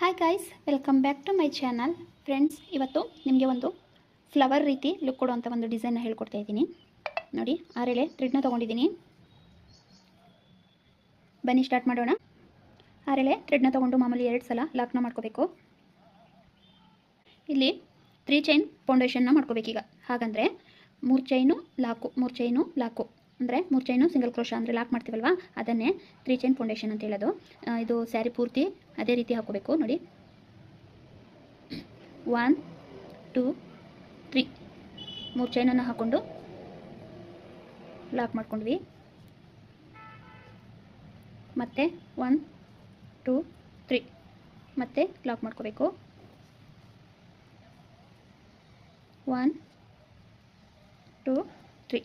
Hi guys welcome back to my channel friends ಇವತ್ತು ನಿಮಗೆ ಒಂದು ಫ್ಲವರ್ ರೀತಿ ಲುಕ್ ಕೊಡುವಂಥ ಒಂದು ಡಿಸೈನ್ನ ಹೇಳ್ಕೊಡ್ತಾ ಇದ್ದೀನಿ. ನೋಡಿ, ಆರೇಳೆ ಥ್ರೆಡ್ನ ತೊಗೊಂಡಿದ್ದೀನಿ. ಬನ್ನಿ ಸ್ಟಾರ್ಟ್ ಮಾಡೋಣ. ಆರೇಳೆ ಥ್ರೆಡ್ನ ತೊಗೊಂಡು ಮಾಮೂಲಿ ಎರಡು ಸಲ ಲಾಕ್ನ ಮಾಡ್ಕೋಬೇಕು. ಇಲ್ಲಿ ತ್ರೀ ಚೈನ್ ಫೌಂಡೇಶನ್ನ ಮಾಡ್ಕೋಬೇಕೀಗ. ಹಾಗಂದರೆ ಮೂರು ಚೈನು ಲಾಕು ಮೂರು ಚೈನು ಲಾಕು ಅಂದರೆ ಮೂರು ಚೈನು ಸಿಂಗಲ್ ಕ್ರೋಶ ಅಂದರೆ ಲಾಕ್ ಮಾಡ್ತೀವಲ್ವ? ಅದನ್ನೇ ತ್ರೀ ಚೈನ್ ಫೌಂಡೇಶನ್ ಅಂತ ಹೇಳೋದು. ಇದು ಸ್ಯಾರಿ ಪೂರ್ತಿ ಅದೇ ರೀತಿ ಹಾಕೋಬೇಕು ನೋಡಿ. ಒನ್ ಟೂ ತ್ರೀ ಮೂರು ಚೈನನ್ನು ಹಾಕ್ಕೊಂಡು ಲಾಕ್ ಮಾಡ್ಕೊಂಡ್ವಿ. ಮತ್ತೆ ಒನ್ ಟೂ ತ್ರೀ ಮತ್ತೆ ಲಾಕ್ ಮಾಡ್ಕೋಬೇಕು. ಒನ್ ಟೂ ತ್ರೀ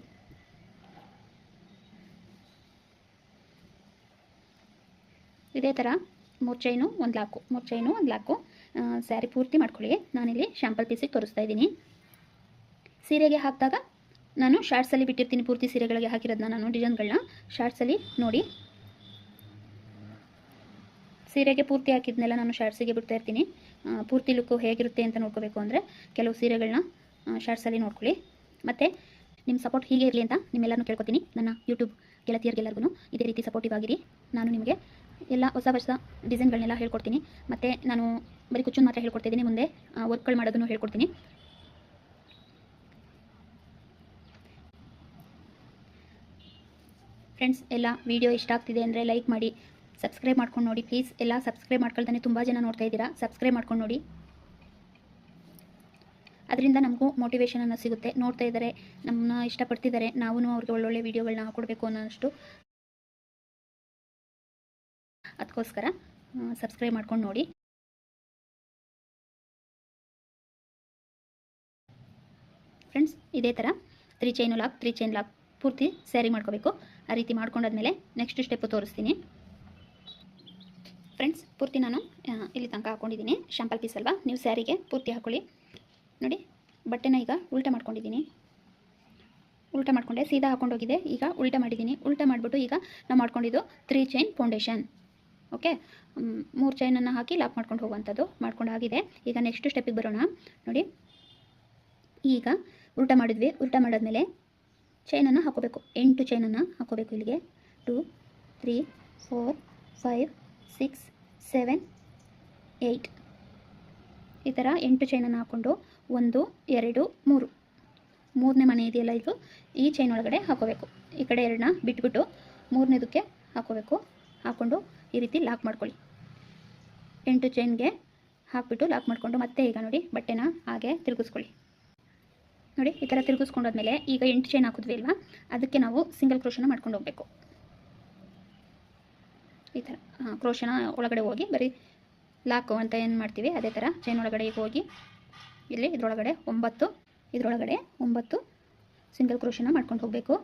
ಇದೇ ಥರ ಮೂರು ಚೈನು ಒಂದು ಲಾಕು ಮೂರು ಚೈನು ಒಂದು ಲಾಕು ಸ್ಯಾರಿ ಪೂರ್ತಿ ಮಾಡ್ಕೊಳ್ಳಿ. ನಾನಿಲ್ಲಿ ಶ್ಯಾಂಪಲ್ ಪೀಸಿಗೆ ತೋರಿಸ್ತಾ ಇದ್ದೀನಿ. ಸೀರೆಗೆ ಹಾಕಿದಾಗ ನಾನು ಶಾರ್ಟ್ಸಲ್ಲಿ ಬಿಟ್ಟಿರ್ತೀನಿ ಪೂರ್ತಿ ಸೀರೆಗಳಿಗೆ ಹಾಕಿರೋದನ್ನ ನಾನು ಡಿಸೈನ್ಗಳನ್ನ. ಶಾರ್ಟ್ಸಲ್ಲಿ ನೋಡಿ. ಸೀರೆಗೆ ಪೂರ್ತಿ ಹಾಕಿದ್ನೆಲ್ಲ ನಾನು ಶಾರ್ಟ್ಸಿಗೆ ಬಿಡ್ತಾ ಇರ್ತೀನಿ. ಪೂರ್ತಿ ಲುಕ್ಕು ಹೇಗಿರುತ್ತೆ ಅಂತ ನೋಡ್ಕೋಬೇಕು ಅಂದರೆ ಕೆಲವು ಸೀರೆಗಳನ್ನ ಶಾರ್ಟ್ಸಲ್ಲಿ ನೋಡ್ಕೊಳ್ಳಿ. ಮತ್ತು ನಿಮ್ಮ ಸಪೋರ್ಟ್ ಹೀಗೆ ಇರಲಿ ಅಂತ ನಿಮ್ಮೆಲ್ಲರೂ ಕೇಳ್ಕೊತೀನಿ. ನನ್ನ ಯೂಟ್ಯೂಬ್ ಗೆಳತಿಯರಿಗೆಲ್ಲರಿಗೂ ಇದೇ ರೀತಿ ಸಪೋರ್ಟಿವ್ ಆಗಿರಿ. ನಾನು ನಿಮಗೆ ಎಲ್ಲ ಹೊಸ ಹೊಸ ಡಿಸೈನ್ಗಳನ್ನೆಲ್ಲ ಹೇಳ್ಕೊಡ್ತೀನಿ. ಮತ್ತು ನಾನು ಬರೀ ಕುಚ್ಚನ್ನು ಮಾತ್ರ ಹೇಳ್ಕೊಡ್ತಿದ್ದೀನಿ. ಮುಂದೆ ವರ್ಕ್ಗಳು ಮಾಡೋದನ್ನು ಹೇಳ್ಕೊಡ್ತೀನಿ. ಫ್ರೆಂಡ್ಸ್, ಎಲ್ಲ ವಿಡಿಯೋ ಇಷ್ಟ ಆಗ್ತಿದೆ ಅಂದರೆ ಲೈಕ್ ಮಾಡಿ, ಸಬ್ಸ್ಕ್ರೈಬ್ ಮಾಡ್ಕೊಂಡು ನೋಡಿ. ಪ್ಲೀಸ್, ಎಲ್ಲ ಸಬ್ಸ್ಕ್ರೈಬ್ ಮಾಡ್ಕೊಳ್ತಾನೆ ತುಂಬ ಜನ ನೋಡ್ತಾ ಇದ್ದೀರಾ. ಸಬ್ಸ್ಕ್ರೈಬ್ ಮಾಡ್ಕೊಂಡು ನೋಡಿ. ಅದರಿಂದ ನಮಗೂ ಮೋಟಿವೇಶನ್ ಅನ್ನೋ ಸಿಗುತ್ತೆ. ನೋಡ್ತಾ ಇದ್ದಾರೆ, ನಮ್ಮನ್ನ ಇಷ್ಟಪಡ್ತಿದ್ದಾರೆ. ನಾವು ಅವ್ರಿಗೆ ಒಳ್ಳೊಳ್ಳೆ ವೀಡಿಯೋಗಳನ್ನ ಹಾಕೊಡ್ಬೇಕು ಅನ್ನೋಷ್ಟು ಅದಕ್ಕೋಸ್ಕರ ಸಬ್ಸ್ಕ್ರೈಬ್ ಮಾಡ್ಕೊಂಡು ನೋಡಿ. ಫ್ರೆಂಡ್ಸ್ ಇದೇ ಥರ three chain lock three chain lock ಪೂರ್ತಿ ಸ್ಯಾರಿ ಮಾಡ್ಕೋಬೇಕು. ಆ ರೀತಿ ಮಾಡ್ಕೊಂಡಾದ್ಮೇಲೆ ನೆಕ್ಸ್ಟ್ ಸ್ಟೆಪ್ಪು ತೋರಿಸ್ತೀನಿ. ಫ್ರೆಂಡ್ಸ್ ಪೂರ್ತಿ ನಾನು ಇಲ್ಲಿ ತನಕ ಹಾಕ್ಕೊಂಡಿದ್ದೀನಿ ಶಾಂಪಲ್ ಪೀಸ್ ಅಲ್ವಾ? ನೀವು ಸ್ಯಾರಿಗೆ ಪೂರ್ತಿ ಹಾಕ್ಕೊಳ್ಳಿ ನೋಡಿ, ಬಟ್ಟೆನ ಈಗ ಉಲ್ಟಾ ಮಾಡ್ಕೊಂಡಿದ್ದೀನಿ. ಉಲ್ಟಾ ಮಾಡ್ಕೊಂಡೆ, ಸೀದಾ ಹಾಕೊಂಡೋಗಿದೆ. ಈಗ ಉಲ್ಟಾ ಮಾಡಿದ್ದೀನಿ. ಉಲ್ಟಾ ಮಾಡಿಬಿಟ್ಟು ಈಗ ನಾವು ಮಾಡ್ಕೊಂಡಿದ್ದು ತ್ರೀ ಚೈನ್ ಫೌಂಡೇಶನ್ ಓಕೆ ಮೂರು ಚೈನನ್ನು ಹಾಕಿ ಲಾಕ್ ಮಾಡ್ಕೊಂಡು ಹೋಗುವಂಥದ್ದು ಮಾಡ್ಕೊಂಡು ಆಗಿದೆ. ಈಗ ನೆಕ್ಸ್ಟ್ ಸ್ಟೆಪ್ಪಿಗೆ ಬರೋಣ. ನೋಡಿ, ಈಗ ಉಲ್ಟ ಮಾಡಿದ್ವಿ. ಉಲ್ಟ ಮಾಡಿದ್ಮೇಲೆ ಚೈನನ್ನು ಹಾಕೋಬೇಕು. ಎಂಟು ಚೈನನ್ನು ಹಾಕೋಬೇಕು ಇಲ್ಲಿಗೆ. Two three four five six seven eight ಈ ಥರ ಎಂಟು ಚೈನನ್ನು ಹಾಕ್ಕೊಂಡು ಒಂದು, ಎರಡು, ಮೂರು. ಮೂರನೇ ಮನೆ ಇದೆಯಲ್ಲ ಇದು? ಈ ಚೈನ್ ಒಳಗಡೆ ಹಾಕೋಬೇಕು. ಈ ಕಡೆ ಎರಡನ್ನ ಬಿಟ್ಬಿಟ್ಟು ಮೂರನೇದಕ್ಕೆ ಹಾಕೋಬೇಕು. ಹಾಕ್ಕೊಂಡು ಈ ರೀತಿ ಲಾಕ್ ಮಾಡ್ಕೊಳ್ಳಿ. ಎಂಟು ಚೈನ್ಗೆ ಹಾಕ್ಬಿಟ್ಟು ಲಾಕ್ ಮಾಡಿಕೊಂಡು ಮತ್ತೆ ಈಗ ನೋಡಿ ಬಟ್ಟೆನ ಹಾಗೆ ತಿರುಗಿಸ್ಕೊಳ್ಳಿ. ನೋಡಿ ಈ ಥರ ತಿರುಗಿಸ್ಕೊಂಡಾದ್ಮೇಲೆ ಈಗ ಎಂಟು ಚೈನ್ ಹಾಕಿದ್ವಿ ಅಲ್ವಾ? ಅದಕ್ಕೆ ನಾವು ಸಿಂಗಲ್ ಕ್ರೋಶನ ಮಾಡ್ಕೊಂಡು ಹೋಗಬೇಕು. ಈ ಥರ ಕ್ರೋಶನ ಒಳಗಡೆ ಹೋಗಿ ಬರೀ ಲಾಕು ಅಂತ ಏನು ಮಾಡ್ತೀವಿ, ಅದೇ ಥರ ಚೈನ್ ಒಳಗಡೆ ಈಗ ಹೋಗಿ ಇಲ್ಲಿ ಇದರೊಳಗಡೆ ಒಂಬತ್ತು ಇದರೊಳಗಡೆ ಒಂಬತ್ತು ಸಿಂಗಲ್ ಕ್ರೋಶನ ಮಾಡ್ಕೊಂಡು ಹೋಗಬೇಕು.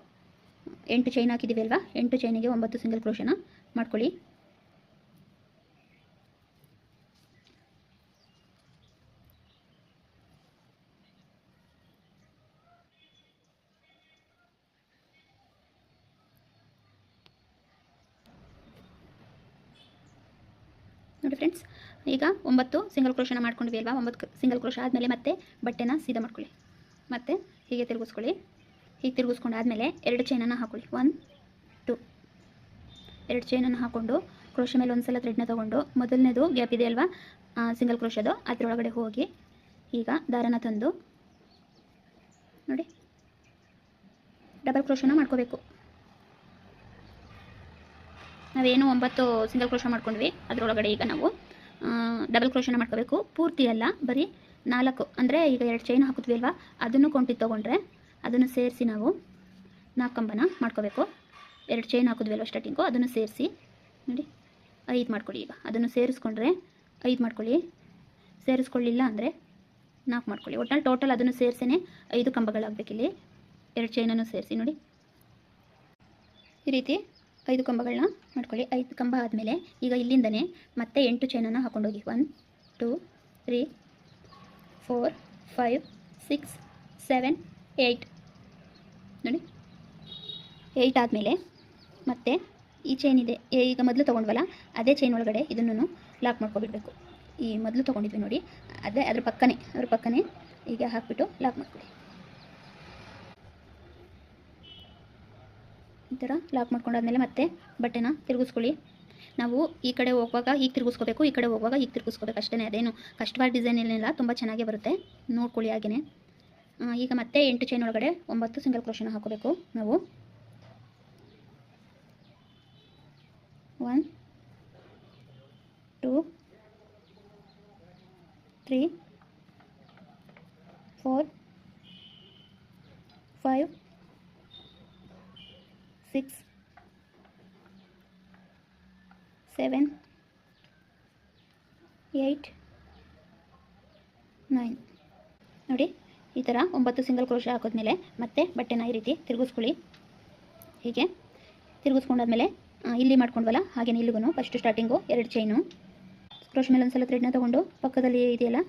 ಎಂಟು ಚೈನ್ ಹಾಕಿದ್ದೀವಿ ಅಲ್ವಾ? ಎಂಟು ಚೈನಿಗೆ ಒಂಬತ್ತು ಸಿಂಗಲ್ ಕ್ರೋಶನ ಮಾಡ್ಕೊಳ್ಳಿ. ಫ್ರೆಂಡ್ಸ್ ಈಗ ಒಂಬತ್ತು ಸಿಂಗಲ್ ಕ್ರೋಶನ ಮಾಡ್ಕೊಂಡ್ವಿ ಅಲ್ವಾ? ಒಂಬತ್ತು ಸಿಂಗಲ್ ಕ್ರೋಶ ಆದಮೇಲೆ ಮತ್ತೆ ಬಟ್ಟೆನ ಸೀದಾ ಮಾಡ್ಕೊಳ್ಳಿ. ಮತ್ತೆ ಹೀಗೆ ತಿರುಗಿಸ್ಕೊಳ್ಳಿ. ಹೀಗೆ ತಿರುಗಿಸ್ಕೊಂಡಾದಮೇಲೆ ಎರಡು ಚೈನನ್ನು ಹಾಕೊಳ್ಳಿ. ಒನ್ ಟು ಎರಡು ಚೈನನ್ನು ಹಾಕ್ಕೊಂಡು ಕ್ರೋಶ ಮೇಲೆ ಒಂದು ಸಲ ಥ್ರೆಡ್ನ ತೊಗೊಂಡು ಮೊದಲನೇದು ಗ್ಯಾಪ್ ಇದೆ ಅಲ್ವಾ? ಸಿಂಗಲ್ ಕ್ರೋಶದು ಅದರೊಳಗಡೆ ಹೋಗಿ ಈಗ ದಾರನ ತಂದು ನೋಡಿ. ಡಬಲ್ ಕ್ರೋಶನ ಮಾಡ್ಕೋಬೇಕು. ನಾವೇನು ಒಂಬತ್ತು ಸಿಂಗಲ್ ಕ್ರೋಶ ಮಾಡ್ಕೊಂಡ್ವಿ, ಅದರೊಳಗಡೆ ಈಗ ನಾವು ಡಬಲ್ ಕ್ರೋಶನ ಮಾಡ್ಕೋಬೇಕು. ಪೂರ್ತಿ ಅಲ್ಲ, ಬರೀ ನಾಲ್ಕು. ಅಂದರೆ ಈಗ ಎರಡು ಚೈನ್ ಹಾಕಿದ್ವಿ ಅಲ್ವಾ? ಅದನ್ನು ಕೊಂಟಿ ತೊಗೊಂಡ್ರೆ ಅದನ್ನು ಸೇರಿಸಿ ನಾವು ನಾಲ್ಕು ಕಂಬನ ಮಾಡ್ಕೋಬೇಕು. ಎರಡು ಚೈನ್ ಹಾಕಿದ್ವಿ ಅಲ್ವಾ ಸ್ಟಾರ್ಟಿಂಗು ಅದನ್ನು ಸೇರಿಸಿ, ನೋಡಿ, ಐದು ಮಾಡ್ಕೊಳ್ಳಿ ಈಗ. ಅದನ್ನು ಸೇರಿಸ್ಕೊಂಡ್ರೆ ಐದು ಮಾಡ್ಕೊಳ್ಳಿ. ಸೇರಿಸ್ಕೊಳ್ಳಿಲ್ಲ ಅಂದರೆ ನಾಲ್ಕು ಮಾಡ್ಕೊಳ್ಳಿ. ಒಟ್ನಲ್ಲಿ ಟೋಟಲ್ ಅದನ್ನು ಸೇರಿಸೇ ಐದು ಕಂಬಗಳಾಗಬೇಕಿಲ್ಲಿ. ಎರಡು ಚೈನನ್ನು ಸೇರಿಸಿ, ನೋಡಿ. ಈ ರೀತಿ ಐದು ಕಂಬಗಳನ್ನ ಮಾಡ್ಕೊಳ್ಳಿ. ಐದು ಕಂಬ ಆದಮೇಲೆ ಈಗ ಇಲ್ಲಿಂದನೇ ಮತ್ತೆ ಎಂಟು ಚೈನನ್ನು ಹಾಕೊಂಡೋಗಿ. One two three four five six seven eight ನೋಡಿ. ಏಯ್ಟ್ ಆದಮೇಲೆ ಮತ್ತೆ ಈ ಚೈನ್ ಇದೆ. ಈಗ ಮೊದಲು ತೊಗೊಂಡ್ವಲ್ಲ, ಅದೇ ಚೈನ್ ಒಳಗಡೆ ಇದನ್ನು ಲಾಕ್ ಮಾಡ್ಕೊಬಿಡಬೇಕು. ಈ ಮೊದಲು ತೊಗೊಂಡಿದ್ವಿ ನೋಡಿ, ಅದೇ ಅದ್ರ ಪಕ್ಕನೇ ಅದ್ರ ಪಕ್ಕನೇ ಈಗ ಹಾಕ್ಬಿಟ್ಟು ಲಾಕ್ ಮಾಡ್ಕೊಳ್ಳಿ ಈ ಥರ ಲಾಕ್ ಮಾಡ್ಕೊಂಡಾದ್ಮೇಲೆ ಮತ್ತೆ ಬಟ್ಟೆನ ತಿರುಗಿಸ್ಕೊಳ್ಳಿ. ನಾವು ಈ ಕಡೆ ಹೋಗುವಾಗ ಈಗ ತಿರುಗಿಸ್ಕೋಬೇಕು, ಈ ಕಡೆ ಹೋಗುವಾಗ ಈಗ ತಿರುಗಿಸ್ಕೋಬೇಕು. ಅಷ್ಟೇ ಅದೇನು ಕಷ್ಟವಾದ ಡಿಸೈನ್ ಏನಿಲ್ಲ, ತುಂಬ ಚೆನ್ನಾಗೇ ಬರುತ್ತೆ. ನೋಡ್ಕೊಳ್ಳಿ ಹಾಗೆಯೇ ಈಗ ಮತ್ತೆ ಎಂಟು ಚೈನ್ ಒಳಗಡೆ ಒಂಬತ್ತು ಸಿಂಗಲ್ ಕ್ರೋಶನ ಹಾಕೋಬೇಕು ನಾವು. One two three four five six seven eight nine ನೋಡಿ, ಈ ಥರ ಒಂಬತ್ತು ಸಿಂಗಲ್ ಕ್ರೋಶ ಹಾಕಿದ್ಮೇಲೆ ಮತ್ತೆ ಬಟ್ಟೆನ ಈ ರೀತಿ ತಿರುಗಿಸ್ಕೊಳ್ಳಿ. ಹೀಗೆ ತಿರುಗಿಸ್ಕೊಂಡಾದ್ಮೇಲೆ ಇಲ್ಲಿ ಮಾಡ್ಕೊಂಡ್ವಲ್ಲ ಹಾಗೆ ಇಲ್ಲಿಗೂ ಫಸ್ಟ್ ಸ್ಟಾರ್ಟಿಂಗು ಎರಡು ಚೈನು ಕ್ರೋಶ ಮೇಲೆ ಒಂದು ಸಲ ಥ್ರೆಡ್ನ ತೊಗೊಂಡು ಪಕ್ಕದಲ್ಲಿ ಇದೆಯಲ್ಲ,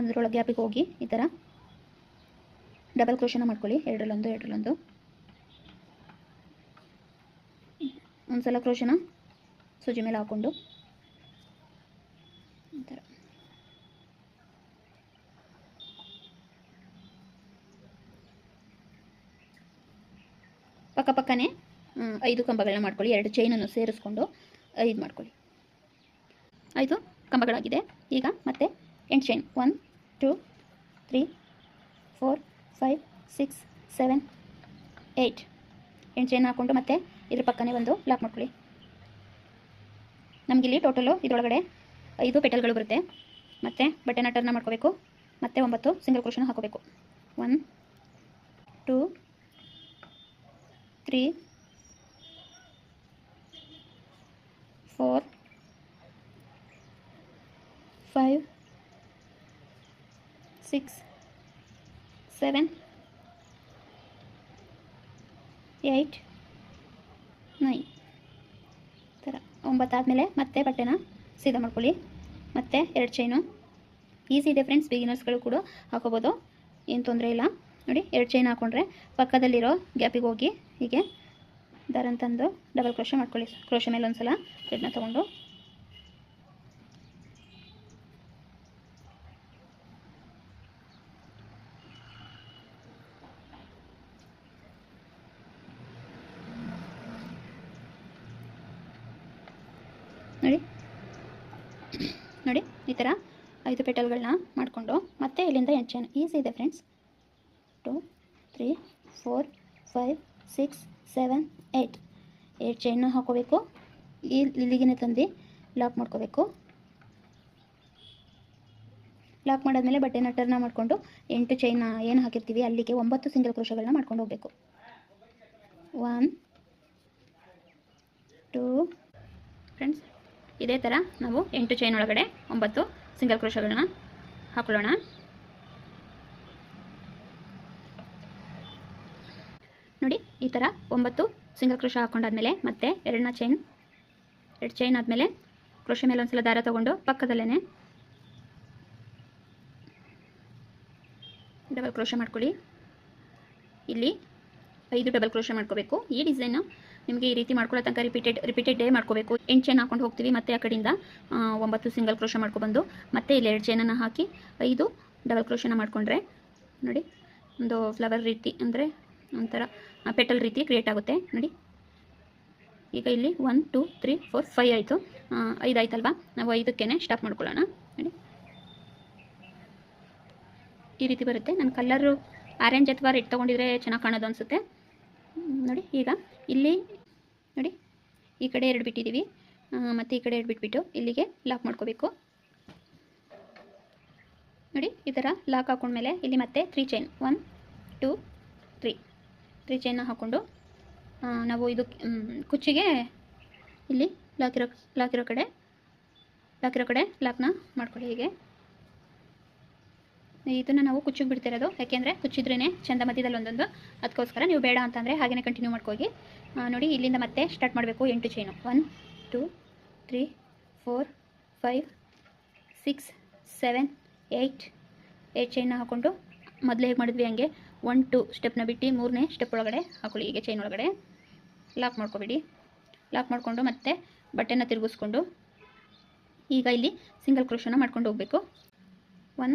ಅದರೊಳಗೆ ಗ್ಯಾಪಿಗೆ ಹೋಗಿ ಈ ಥರ ಡಬಲ್ ಕ್ರೋಶನ ಮಾಡ್ಕೊಳ್ಳಿ, ಎರಡರಲ್ಲೊಂದು ಎರಡರಲ್ಲೊಂದು. ಒಂದು ಸಲ ಕ್ರೋಶನ ಸೂಜಿ ಮೇಲೆ ಹಾಕ್ಕೊಂಡು ಒಂಥರ. ಥರ ಪಕ್ಕ ಐದು ಕಂಬಗಳನ್ನ ಮಾಡ್ಕೊಳ್ಳಿ. ಎರಡು ಚೈನನ್ನು ಸೇರಿಸ್ಕೊಂಡು ಇದು ಮಾಡ್ಕೊಳ್ಳಿ. ಐದು ಕಂಬಗಳಾಗಿದೆ. ಈಗ ಮತ್ತೆ ಎಂಟು chain one two three four five six seven eight ಎಂಟು ಚೈನ್ ಹಾಕ್ಕೊಂಡು ಮತ್ತೆ ಇದ್ರ ಪಕ್ಕನೇ ಒಂದು ಲಾಕ್ ಮಾಡ್ಕೊಳ್ಳಿ. ನಮಗಿಲ್ಲಿ ಟೋಟಲು ಇದರೊಳಗಡೆ ಐದು ಪೆಟಲ್ಗಳು ಬರುತ್ತೆ. ಮತ್ತು ಬಟನ್ ಟರ್ನ ಮಾಡ್ಕೋಬೇಕು. ಮತ್ತೆ ಒಂಬತ್ತು ಸಿಂಗಲ್ ಕ್ರೋಷನ್ ಹಾಕೋಬೇಕು. One two three four five six seven eight nine ಥರ ಒಂಬತ್ತಾದಮೇಲೆ ಮತ್ತೆ ಬಟ್ಟೆನ ಸೀದಾ ಮಾಡ್ಕೊಳ್ಳಿ. ಮತ್ತೆ ಎರಡು ಚೈನು ಈಸಿ ಇದೆ ಫ್ರೆಂಡ್ಸ್ ಬಿಗಿನರ್ಸ್ಗಳು ಕೂಡ ಹಾಕೋಬೋದು. ಏನು ತೊಂದರೆ ಇಲ್ಲ. ನೋಡಿ, ಎರಡು ಚೈನ್ ಹಾಕ್ಕೊಂಡ್ರೆ ಪಕ್ಕದಲ್ಲಿರೋ ಗ್ಯಾಪಿಗೆ ಹೋಗಿ ಹೀಗೆ ದಾರನ್ ತಂದು ಡಬಲ್ ಕ್ರೋಶ ಮಾಡ್ಕೊಳ್ಳಿ. ಕ್ರೋಶ ಮೇಲೆ ಒಂದು ಸಲ ಥ್ರೆಡ್ನ ತೊಗೊಂಡು ನೋಡಿ ನೋಡಿ, ಈ ಥರ ಐದು ಪೆಟಲ್ಗಳನ್ನ ಮಾಡಿಕೊಂಡು ಮತ್ತೆ ಇಲ್ಲಿಂದ ಎಂಟು ಚೈನ್ ಈಸಿ ಇದೆ friends. Two, three, four, five, six, seven, eight. Eight chain ಹಾಕೋಬೇಕು. ಈ ಇಲ್ಲಿಗೆ ತಂದು ಲಾಕ್ ಮಾಡ್ಕೋಬೇಕು. ಲಾಕ್ ಮಾಡಾದ್ಮೇಲೆ ಬಟ್ಟೆನ ಟರ್ನ ಮಾಡಿಕೊಂಡು ಎಂಟು ಚೈನ್ ಏನು ಹಾಕಿರ್ತೀವಿ ಅಲ್ಲಿಗೆ ಒಂಬತ್ತು ಸಿಂಗಲ್ ಕ್ರೋಶಗಳನ್ನ ಮಾಡ್ಕೊಂಡು ಹೋಗಬೇಕು. ಒನ್ ಟೂ ಫ್ರೆಂಡ್ಸ್ ಇದೇ ಥರ ನಾವು ಎಂಟು ಚೈನ್ ಒಳಗಡೆ ಒಂಬತ್ತು ಸಿಂಗಲ್ ಕ್ರೋಶಗಳನ್ನ ಹಾಕೊಳ್ಳೋಣ. ನೋಡಿ, ಈ ಥರ ಒಂಬತ್ತು ಸಿಂಗಲ್ ಕ್ರೋಶ ಹಾಕೊಂಡಾದ್ಮೇಲೆ ಮತ್ತೆ ಎರಡನ್ನ ಚೈನ್ ಎರಡು ಚೈನ್ ಆದಮೇಲೆ ಕ್ರೋಶ ಮೇಲೆ ಒಂದ್ಸಲ ದಾರ ತೊಗೊಂಡು ಪಕ್ಕದಲ್ಲೇ ಡಬಲ್ ಕ್ರೋಶ ಮಾಡ್ಕೊಳ್ಳಿ. ಇಲ್ಲಿ ಐದು ಡಬಲ್ ಕ್ರೋಶ ಮಾಡ್ಕೋಬೇಕು. ಈ ಡಿಸೈನು ನಿಮಗೆ ಈ ರೀತಿ ಮಾಡ್ಕೊಳ್ಳೋ ತನಕ ರಿಪೀಟೆಡ್ ರಿಪೀಟೆಡ್ ಡೇ ಮಾಡ್ಕೋಬೇಕು. ಎಂಟು ಚೈನ್ ಹಾಕೊಂಡು ಹೋಗ್ತೀವಿ ಮತ್ತೆ ಆ ಕಡೆಯಿಂದ ಒಂಬತ್ತು ಸಿಂಗಲ್ ಕ್ರೋಶ ಮಾಡ್ಕೊಬಂದು ಮತ್ತೆ ಇಲ್ಲಿ ಎರಡು ಚೈನನ್ನು ಹಾಕಿ, ಐದು ಡಬಲ್ ಕ್ರೋಶನ ಮಾಡಿಕೊಂಡ್ರೆ, ನೋಡಿ, ಒಂದು ಫ್ಲವರ್ ರೀತಿ ಅಂದರೆ ಒಂಥರ ಪೆಟಲ್ ರೀತಿ ಕ್ರಿಯೇಟ್ ಆಗುತ್ತೆ, ನೋಡಿ. ಈಗ ಇಲ್ಲಿ one two three four five ಆಯಿತು. ಐದು ಆಯ್ತಲ್ವಾ? ನಾವು ಐದಕ್ಕೇ ಸ್ಟಾಪ್ ಮಾಡ್ಕೊಳ್ಳೋಣ, ನೋಡಿ. ಈ ರೀತಿ ಬರುತ್ತೆ. ನಾನು ಕಲರು ಆರೆಂಜ್ ಅಥವಾ ರೆಡ್ ತೊಗೊಂಡಿದ್ರೆ ಚೆನ್ನಾಗಿ ಕಾಣೋದು ಅನಿಸುತ್ತೆ. ನೋಡಿ, ಈಗ ಇಲ್ಲಿ ನೋಡಿ, ಈ ಕಡೆ ಎರಡು ಬಿಟ್ಟಿದ್ದೀವಿ. ಮತ್ತು ಈ ಕಡೆ ಎರಡು ಬಿಟ್ಬಿಟ್ಟು ಇಲ್ಲಿಗೆ ಲಾಕ್ ಮಾಡ್ಕೋಬೇಕು. ನೋಡಿ, ಈ ಥರ ಲಾಕ್ ಹಾಕೊಂಡ್ಮೇಲೆ ಇಲ್ಲಿ ಮತ್ತೆ three chain one two three three ಚೈನ್ನ ಹಾಕ್ಕೊಂಡು ನಾವು ಇದು ಕುಚ್ಚಿಗೆ ಇಲ್ಲಿ ಲಾಕಿರೋ ಲಾಕಿರೋ ಕಡೆ ಲಾಕಿರೋ ಕಡೆ ಲಾಕ್ನ ಮಾಡ್ಕೊಳ್ಳಿ ಹೀಗೆ. ಇದನ್ನು ನಾವು ಕುಚ್ಚಿಗೆ ಬಿಡ್ತಿರೋದು. ಯಾಕೆಂದರೆ ಕುಚ್ಚಿದ್ರೇ ಚಂದ ಮಧ್ಯದಲ್ಲಿ ಒಂದೊಂದು. ಅದಕ್ಕೋಸ್ಕರ ನೀವು ಬೇಡ ಅಂತಂದರೆ ಹಾಗೆಯೇ ಕಂಟಿನ್ಯೂ ಮಾಡ್ಕೋಗಿ. ನೋಡಿ, ಇಲ್ಲಿಂದ ಮತ್ತೆ ಸ್ಟಾರ್ಟ್ ಮಾಡಬೇಕು ಎಂಟು chain one two three four five six seven eight eight ಚೈನ್ನ ಹಾಕ್ಕೊಂಡು ಮೊದಲು ಹೇಗೆ ಮಾಡಿದ್ವಿ ಹಂಗೆ ಒನ್ ಟು ಸ್ಟೆಪ್ನ ಬಿಟ್ಟು ಮೂರನೇ ಸ್ಟೆಪ್ ಒಳಗಡೆ ಹಾಕೊಳ್ಳಿ. ಹೀಗೆ ಚೈನ್ ಒಳಗಡೆ ಲಾಕ್ ಮಾಡ್ಕೊಬಿಡಿ. ಲಾಕ್ ಮಾಡಿಕೊಂಡು ಮತ್ತೆ ಬಟ್ಟೆನ ತಿರುಗಿಸ್ಕೊಂಡು ಈಗ ಇಲ್ಲಿ ಸಿಂಗಲ್ ಕ್ರೋಶನ ಮಾಡ್ಕೊಂಡು ಹೋಗಬೇಕು. One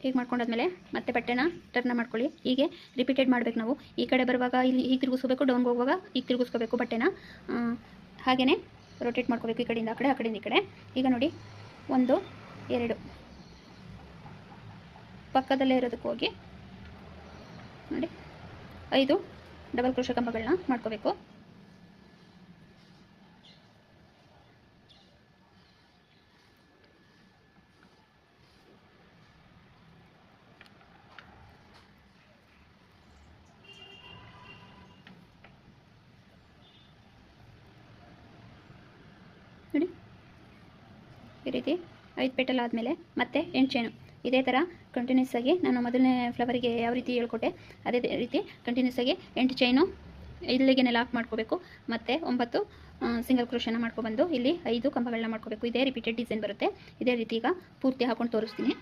ಹೀಗೆ ಮಾಡ್ಕೊಂಡಾದ್ಮೇಲೆ ಮತ್ತೆ ಬಟ್ಟೆನ ಟರ್ನ ಮಾಡ್ಕೊಳ್ಳಿ. ಹೀಗೆ ರಿಪೀಟೆಡ್ ಮಾಡ್ಬೇಕು ನಾವು. ಈ ಕಡೆ ಬರುವಾಗ, ಇಲ್ಲಿ ಹೀಗೆ ತಿರುಗಿಸ್ಕೋಬೇಕು ಡೌನ್ಗೆ ಹೋಗುವಾಗ ಈಗ ತಿರುಗಿಸ್ಕೋಬೇಕು ಬಟ್ಟೆನ. ಹಾಗೆಯೇ ರೊಟೇಟ್ ಮಾಡ್ಕೋಬೇಕು ಈ ಕಡೆಯಿಂದ, ಆ ಕಡೆ, ಆ ಕಡೆಯಿಂದ ಈ ಕಡೆ. ಈಗ ನೋಡಿ, ಒಂದು, ಎರಡು. ಪಕ್ಕದಲ್ಲೇ ಇರೋದಕ್ಕೆ ಹೋಗಿ, ನೋಡಿ, ಐದು ಡಬಲ್ ಕ್ರೋಶ ಕಂಬಗಳನ್ನ ಮಾಡ್ಕೋಬೇಕು ನೋಡಿ ಈ ರೀತಿ ಐದು ಪೆಟಲ್ ಆದಮೇಲೆ ಮತ್ತೆ ಎಂಟು ಚೇನು. ಇದೇ ಥರ ಕಂಟಿನ್ಯೂಸ್ ಆಗಿ ನಾನು ಮೊದಲನೇ ಫ್ಲವರಿಗೆ ಯಾವ ರೀತಿ ಹೇಳ್ಕೊಟ್ಟೆ, ಅದೇ ರೀತಿ ಕಂಟಿನ್ಯೂಸ್ ಆಗಿ ಎಂಟು ಚೈನು ಇಲ್ಲಿಗೆ ಲಾಕ್ ಮಾಡ್ಕೋಬೇಕು. ಮತ್ತು ಒಂಬತ್ತು ಸಿಂಗಲ್ ಕ್ರೋಶನ ಮಾಡ್ಕೊಬಂದು ಇಲ್ಲಿ ಐದು ಕಂಬಗಳನ್ನ ಮಾಡ್ಕೋಬೇಕು. ಇದೇ ರಿಪೀಟೆಡ್ ಡಿಸೈನ್ ಬರುತ್ತೆ. ಇದೇ ರೀತಿ ಈಗ ಪೂರ್ತಿ ಹಾಕೊಂಡು ತೋರಿಸ್ತೀನಿ.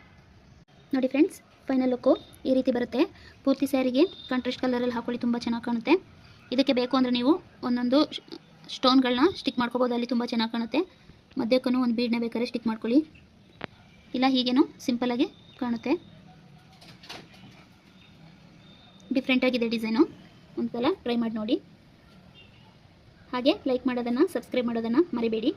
ನೋಡಿ ಫ್ರೆಂಡ್ಸ್ ಫೈನಲ್ ಲುಕ್ಕು ಈ ರೀತಿ ಬರುತ್ತೆ. ಪೂರ್ತಿ ಸ್ಯಾರಿಗೆ ಕಾಂಟ್ರಾಸ್ಟ್ ಕಲರಲ್ಲಿ ಹಾಕೊಳ್ಳಿ, ತುಂಬ ಚೆನ್ನಾಗಿ ಕಾಣುತ್ತೆ. ಇದಕ್ಕೆ ಬೇಕು ಅಂದರೆ ನೀವು ಒಂದೊಂದು ಸ್ಟೋನ್ಗಳನ್ನ ಸ್ಟಿಕ್ ಮಾಡ್ಕೋಬೋದು, ಅಲ್ಲಿ ತುಂಬ ಚೆನ್ನಾಗಿ ಕಾಣುತ್ತೆ. ಮಧ್ಯಕ್ಕೂ ಒಂದು ಬೀಡನ್ನ ಬೇಕಾದ್ರೆ ಸ್ಟಿಕ್ ಮಾಡ್ಕೊಳ್ಳಿ. ಇಲ್ಲ, ಹೀಗೇನು ಸಿಂಪಲಾಗಿ ಕಾಣುತ್ತೆ. ಡಿಫ್ರೆಂಟಾಗಿದೆ ಡಿಸೈನು ಒಂದು ಸಲ ಟ್ರೈ ಮಾಡಿ ನೋಡಿ. ಹಾಗೆ ಲೈಕ್ ಮಾಡೋದನ್ನು ಸಬ್ಸ್ಕ್ರೈಬ್ ಮಾಡೋದನ್ನು ಮರಿಬೇಡಿ.